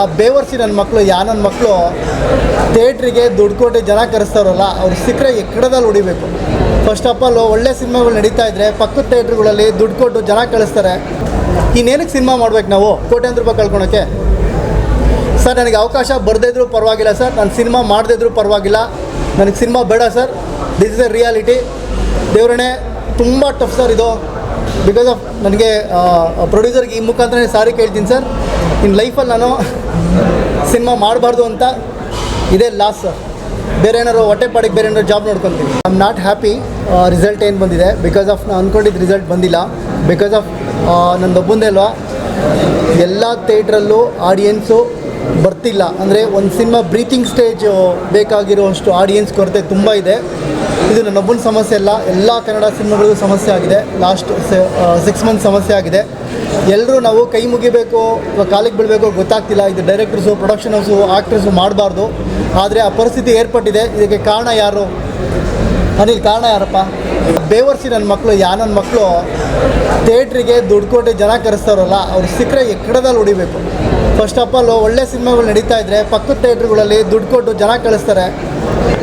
ಆ ಬೇವರ್ಸಿ ನನ್ನ ಮಕ್ಕಳು ಯಾ ನನ್ನ ಮಕ್ಕಳು ಥಿಯೇಟ್ರಿಗೆ ದುಡ್ಡು ಕೊಟ್ಟು ಜನ ಕರೆಸ್ತಾರಲ್ಲ ಅವ್ರು ಸಿಕ್ಕರೆ ಎಕ್ಕಡದಲ್ಲಿ ಹೊಡಿಬೇಕು. ಫಸ್ಟ್ ಆಫ್ ಆಲ್ ಒಳ್ಳೆ ಸಿನಿಮಾಗಳು ನಡೀತಾ ಇದ್ರೆ ಪಕ್ಕದ ಥಿಯೇಟ್ರ್ಗಳಲ್ಲಿ ದುಡ್ಡು ಕೊಟ್ಟು ಜನ ಕಳಿಸ್ತಾರೆ. ಇನ್ನೇನಕ್ಕೆ ಸಿನಿಮಾ ಮಾಡ್ಬೇಕು ನಾವು? ಕೋಟ್ಯಾಂತರ ರೂಪಾಯಿ ಕಳ್ಕೊಳಕ್ಕೆ. ಸರ್ ನನಗೆ ಅವಕಾಶ ಬರದೇ ಇದ್ರೂ ಪರವಾಗಿಲ್ಲ ಸರ್ ನಾನು ಸಿನಿಮಾ ಮಾಡದೇ ಇದ್ರೂ ಪರವಾಗಿಲ್ಲ. ನನಗೆ ಸಿನಿಮಾ ಬೇಡ sir this is a reality ದೇವರಣೆ ತುಂಬ ಟಫ್ ಸರ್ ಇದು. ಬಿಕಾಸ್ ಆಫ್ ನನಗೆ ಪ್ರೊಡ್ಯೂಸರ್ಗೆ ಈ ಮುಖಾಂತರ ಸಾರಿ ಕೇಳ್ತೀನಿ ಸರ್ ಇನ್ನು ಲೈಫಲ್ಲಿ ನಾನು ಸಿನಿಮಾ ಮಾಡಬಾರ್ದು ಅಂತ ಇದೇ ಲಾಸ್. ಸರ್ ಬೇರೆ ಏನಾರು ಹೊಟ್ಟೆ ಪಾಡಿಗೆ ಬೇರೆ ಏನಾರು ಜಾಬ್ ನೋಡ್ಕೊತೀವಿ I am not happy result ಏನು ಬಂದಿದೆ? ಬಿಕಾಸ್ ಆಫ್ ನಾನು ಅಂದ್ಕೊಂಡಿದ್ದು ರಿಸಲ್ಟ್ ಬಂದಿಲ್ಲ. ಬಿಕಾಸ್ ಆಫ್ ನಂದೊಬ್ಬಂದೇ ಅಲ್ವಾ? ಎಲ್ಲ ಥಿಯೇಟ್ರಲ್ಲೂ ಆಡಿಯನ್ಸು ಬರ್ತಿಲ್ಲ. ಅಂದರೆ ಒಂದು ಸಿನಿಮಾ ಬ್ರೀತಿಂಗ್ ಸ್ಟೇಜ್ ಬೇಕಾಗಿರುವಷ್ಟು ಆಡಿಯನ್ಸ್ ಕೊರತೆ ತುಂಬ ಇದೆ. ಇದು ನನ್ನೊಬ್ಬನ ಸಮಸ್ಯೆ ಅಲ್ಲ, ಎಲ್ಲ ಕನ್ನಡ ಸಿನಿಮಾಗಳಿಗೂ ಸಮಸ್ಯೆ ಆಗಿದೆ. ಲಾಸ್ಟ್ ಸಿಕ್ಸ್ ಮಂತ್ ಸಮಸ್ಯೆ ಆಗಿದೆ. ಎಲ್ಲರೂ ನಾವು ಕೈ ಮುಗಿಬೇಕು, ಅಥವಾ ಕಾಲಿಗೆ ಬೀಳಬೇಕು ಗೊತ್ತಾಗ್ತಿಲ್ಲ. ಇದು ಡೈರೆಕ್ಟರ್ಸು ಪ್ರೊಡಕ್ಷನ್ ಹೌಸು ಆ್ಯಕ್ಟರ್ಸು ಮಾಡಬಾರ್ದು. ಆದರೆ ಆ ಪರಿಸ್ಥಿತಿ ಏರ್ಪಟ್ಟಿದೆ. ಇದಕ್ಕೆ ಕಾರಣ ಯಾರು? ಅನಿಲ್, ಕಾರಣ ಯಾರಪ್ಪ? ಬೇವರ್ಸಿ ನನ್ನ ಮಕ್ಕಳು ಯಾ ನನ್ನ ಮಕ್ಕಳು ಥಿಯೇಟ್ರಿಗೆ ದುಡ್ಡು ಕೊಟ್ಟು ಜನ ಕರೆಸ್ತಾರಲ್ಲ ಅವ್ರು ಸಿಕ್ಕರೆ ಎಕ್ಕಡದಲ್ಲಿ ಹೊಡಿಬೇಕು. ಫಸ್ಟ್ ಆಫ್ ಆಲ್ ಒಳ್ಳೆ ಸಿನಿಮಾಗಳು ನಡೀತಾ ಇದ್ರೆ ಪಕ್ಕದ ಥಿಯೇಟ್ರ್ಗಳಲ್ಲಿ ದುಡ್ಡು ಕೊಟ್ಟು ಜನ ಕಳಿಸ್ತಾರೆ.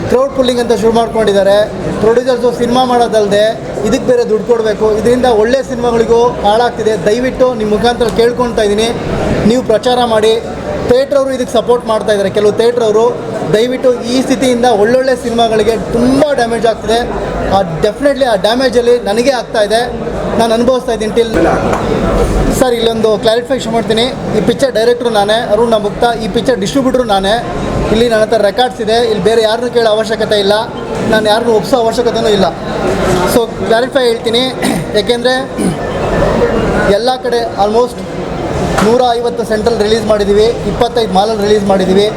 ಕ್ರೌಡ್ ಪುಲ್ಲಿಂಗ್ ಅಂತ ಶುರು ಮಾಡ್ಕೊಂಡಿದ್ದಾರೆ. ಪ್ರೊಡ್ಯೂಸರ್ಸು ಸಿನಿಮಾ ಮಾಡೋದಲ್ಲದೆ ಇದಕ್ಕೆ ಬೇರೆ ದುಡ್ಡು ಕೊಡಬೇಕು. ಇದರಿಂದ ಒಳ್ಳೆ ಸಿನಿಮಾಗಳಿಗೂ ಹಾಳಾಗ್ತಿದೆ. ದಯವಿಟ್ಟು ನಿಮ್ಮ ಮುಖಾಂತರ ಕೇಳ್ಕೊಳ್ತಾ ಇದ್ದೀನಿ. ನೀವು ಪ್ರಚಾರ ಮಾಡಿ. ಥಿಯೇಟ್ರವರು ಇದಕ್ಕೆ ಸಪೋರ್ಟ್ ಮಾಡ್ತಾ ಇದ್ದಾರೆ. ಕೆಲವು ಥಿಯೇಟ್ರವರು ದಯವಿಟ್ಟು ಈ ಸ್ಥಿತಿಯಿಂದ ಒಳ್ಳೊಳ್ಳೆ ಸಿನಿಮಾಗಳಿಗೆ ತುಂಬ ಡ್ಯಾಮೇಜ್ ಆಗ್ತಿದೆ. ಆ ಡೆಫಿನೆಟ್ಲಿ ಆ ಡ್ಯಾಮೇಜಲ್ಲಿ ನನಗೆ ಆಗ್ತಾ ಇದೆ. ನಾನು ಅನುಭವಿಸ್ತಾ ಇದ್ದೀನಿ ಟಿಲ್ ಸರ್, ಇಲ್ಲೊಂದು ಕ್ಲಾರಿಫಿಕೇಶನ್ ಮಾಡ್ತೀನಿ. ಈ ಪಿಕ್ಚರ್ ಡೈರೆಕ್ಟ್ರು ನಾನೇ, ಅರುಣ್ ಮುಕ್ತಾ ಈ ಪಿಕ್ಚರ್ ಡಿಸ್ಟ್ರಿಬ್ಯೂಟ್ರು ನಾನೇ. ಇಲ್ಲಿ ನನ್ನ ಹತ್ರ ರೆಕಾರ್ಡ್ಸ್ ಇದೆ. ಇಲ್ಲಿ ಬೇರೆ ಯಾರನ್ನೂ ಕೇಳೋ ಅವಶ್ಯಕತೆ ಇಲ್ಲ. ನಾನು ಯಾರನ್ನೂ ಒಪ್ಸೋ ಅವಶ್ಯಕತೆಯೂ ಇಲ್ಲ. ಸೊ ಕ್ಲಾರಿಫೈ ಹೇಳ್ತೀನಿ. ಏಕೆಂದರೆ ಎಲ್ಲ ಕಡೆ ಆಲ್ಮೋಸ್ಟ್ ನೂರ ಐವತ್ತು ಸೆಂಟ್ರಲ್ ರಿಲೀಸ್ ಮಾಡಿದ್ದೀವಿ, ಇಪ್ಪತ್ತೈದು ಮಾಲಲ್ಲಿ ರಿಲೀಸ್ ಮಾಡಿದ್ದೀವಿ.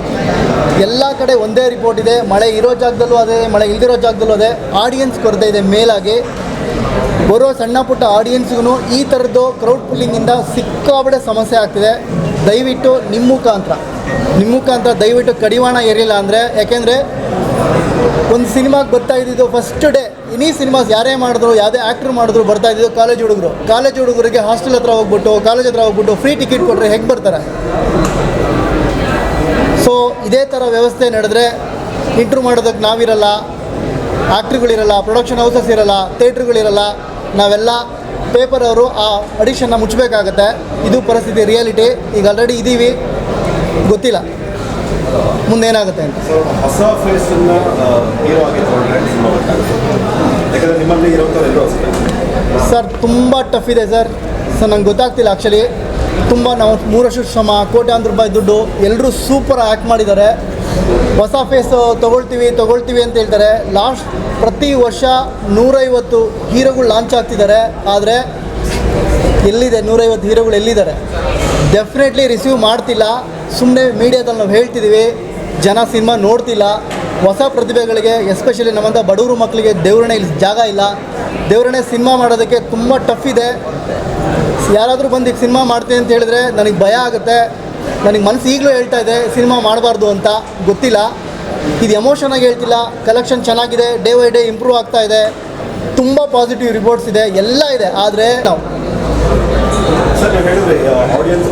ಎಲ್ಲ ಕಡೆ ಒಂದೇ ರಿಪೋರ್ಟ್ ಇದೆ, ಮಳೆ ಇರೋ ಜಾಗದಲ್ಲೂ ಅದೇ, ಮಳೆ ಇಲ್ದಿರೋ ಜಾಗದಲ್ಲೂ ಅದೇ. ಆಡಿಯನ್ಸ್ ಕೊರತೆ ಇದೆ ಮೇಲಾಗಿ. ಬರೋ ಸಣ್ಣ ಪುಟ್ಟ ಆಡಿಯನ್ಸ್ಗೂ ಈ ಥರದ್ದು ಕ್ರೌಡ್ ಪುಲ್ಲಿಂಗಿಂದ ಸಿಕ್ಕಾಬಡೆ ಸಮಸ್ಯೆ ಆಗ್ತಿದೆ. ದಯವಿಟ್ಟು ನಿಮ್ಮ ಮುಖಾಂತರ ನಿಮ್ಮ ಮುಖಾಂತರ ದಯವಿಟ್ಟು ಕಡಿವಾಣ ಏರಿಲ್ಲ ಅಂದರೆ, ಯಾಕೆಂದರೆ ಒಂದು ಸಿನಿಮಾಗೆ ಬರ್ತಾ ಇದ್ದಿದ್ದು ಫಸ್ಟ್ ಡೇ ಇನಿ ಸಿನಿಮಾಸ್ ಯಾರೇ ಮಾಡಿದ್ರು, ಯಾವುದೇ ಆ್ಯಕ್ಟ್ರ್ ಮಾಡಿದ್ರು, ಬರ್ತಾ ಇದ್ದಿದ್ದು ಕಾಲೇಜ್ ಹುಡುಗರು. ಕಾಲೇಜ್ ಹುಡುಗರಿಗೆ ಹಾಸ್ಟೆಲ್ ಹತ್ರ ಹೋಗ್ಬಿಟ್ಟು ಕಾಲೇಜ್ ಹತ್ರ ಹೋಗ್ಬಿಟ್ಟು ಫ್ರೀ ಟಿಕೆಟ್ ಕೊಟ್ಟರೆ ಹೆಂಗೆ ಬರ್ತಾರೆ? ಸೊ ಇದೇ ಥರ ವ್ಯವಸ್ಥೆ ನಡೆದ್ರೆ ಇಂಟ್ರೂ ಮಾಡೋದಕ್ಕೆ ನಾವಿರಲ್ಲ ಆ್ಯಕ್ಟ್ರುಗಳಿರಲ್ಲ ಪ್ರೊಡಕ್ಷನ್ ಹೌಸಸ್ ಇರಲ್ಲ ಥಿಯೇಟ್ರುಗಳಿರಲ್ಲ ನಾವೆಲ್ಲ ಪೇಪರ್ ಅವರು ಆ ಅಡಿಷನ್ನ ಮುಚ್ಚಬೇಕಾಗತ್ತೆ. ಇದು ಪರಿಸ್ಥಿತಿ ರಿಯಾಲಿಟಿ ಈಗ ಆಲ್ರೆಡಿ ಇದ್ದೀವಿ ಗೊತ್ತಿಲ್ಲ. ಮುಂದೇನಾಗುತ್ತೆ ಅಂತ ಸೊ ಹೊಸ ಫೇಸನ್ನ ಹೀರೋ ಆಗಿ ತಗೊಂಡ್ರೆ ಸಿನಿಮಾ ಗೊತ್ತಾಗುತ್ತೆ ಯಾಕಂದ್ರೆ ಸರ್, ತುಂಬ ಟಫ್ ಇದೆ ಸರ್. ಸರ್ ನಂಗೆ ಗೊತ್ತಾಗ್ತಿಲ್ಲ ಆ್ಯಕ್ಚುಲಿ ತುಂಬ ನಾವು ಮೂರು ವರ್ಷದ ಶ್ರಮ ಕೋಟ್ಯಾಂತರ ರೂಪಾಯಿ ದುಡ್ಡು ಎಲ್ಲರೂ ಸೂಪರ್ ಆ್ಯಕ್ಟ್ ಮಾಡಿದ್ದಾರೆ. ಹೊಸ ಫೇಸ್ ತೊಗೊಳ್ತೀವಿ ತೊಗೊಳ್ತೀವಿ ಅಂತ ಹೇಳ್ತಾರೆ. ಲಾಸ್ಟ್ ಪ್ರತಿ ವರ್ಷ ನೂರೈವತ್ತು ಹೀರೋಗಳು ಲಾಂಚ್ ಆಗ್ತಿದ್ದಾರೆ. ಆದರೆ ಎಲ್ಲಿದೆ? ನೂರೈವತ್ತು ಹೀರೋಗಳು ಎಲ್ಲಿದ್ದಾರೆ? ಡೆಫಿನೆಟ್ಲಿ ರಿಸೀವ್ ಮಾಡ್ತಿಲ್ಲ. ಸುಮ್ಮನೆ ಮೀಡಿಯಾದಲ್ಲಿ ನಾವು ಹೇಳ್ತಿದ್ದೀವಿ. ಜನ ಸಿನಿಮಾ ನೋಡ್ತಿಲ್ಲ. ಹೊಸ ಪ್ರತಿಭೆಗಳಿಗೆ ಎಸ್ಪೆಷಲಿ ನಮ್ಮಂಥ ಬಡವರು ಮಕ್ಕಳಿಗೆ ದೇವರಣೆ ಇಲ್ಲಿ ಜಾಗ ಇಲ್ಲ. ದೇವರಣೆ ಸಿನಿಮಾ ಮಾಡೋದಕ್ಕೆ ತುಂಬ ಟಫ್ ಇದೆ. ಯಾರಾದರೂ ಬಂದು ಈಗ ಸಿನಿಮಾ ಮಾಡ್ತೀನಿ ಅಂತ ಹೇಳಿದ್ರೆ ನನಗೆ ಭಯ ಆಗುತ್ತೆ. ನನಗೆ ಮನಸ್ಸು ಈಗಲೂ ಹೇಳ್ತಾ ಇದೆ, ಸಿನಿಮಾ ಮಾಡಬಾರ್ದು ಅಂತ. ಗೊತ್ತಿಲ್ಲ. ಇದು ಎಮೋಷನಾಗಿ ಹೇಳ್ತಿಲ್ಲ. ಕಲೆಕ್ಷನ್ ಚೆನ್ನಾಗಿದೆ ಡೇ ಬೈ ಡೇ ಇಂಪ್ರೂವ್ ಆಗ್ತಾ ಇದೆ. ತುಂಬ ಪಾಸಿಟಿವ್ ರಿಪೋರ್ಟ್ಸ್ ಇದೆ. ಎಲ್ಲ ಇದೆ. ಆದರೆ ನಾವು ಸರ್, ನೀವು ಹೇಳಿದ್ರಿ ಆಡಿಯನ್ಸ್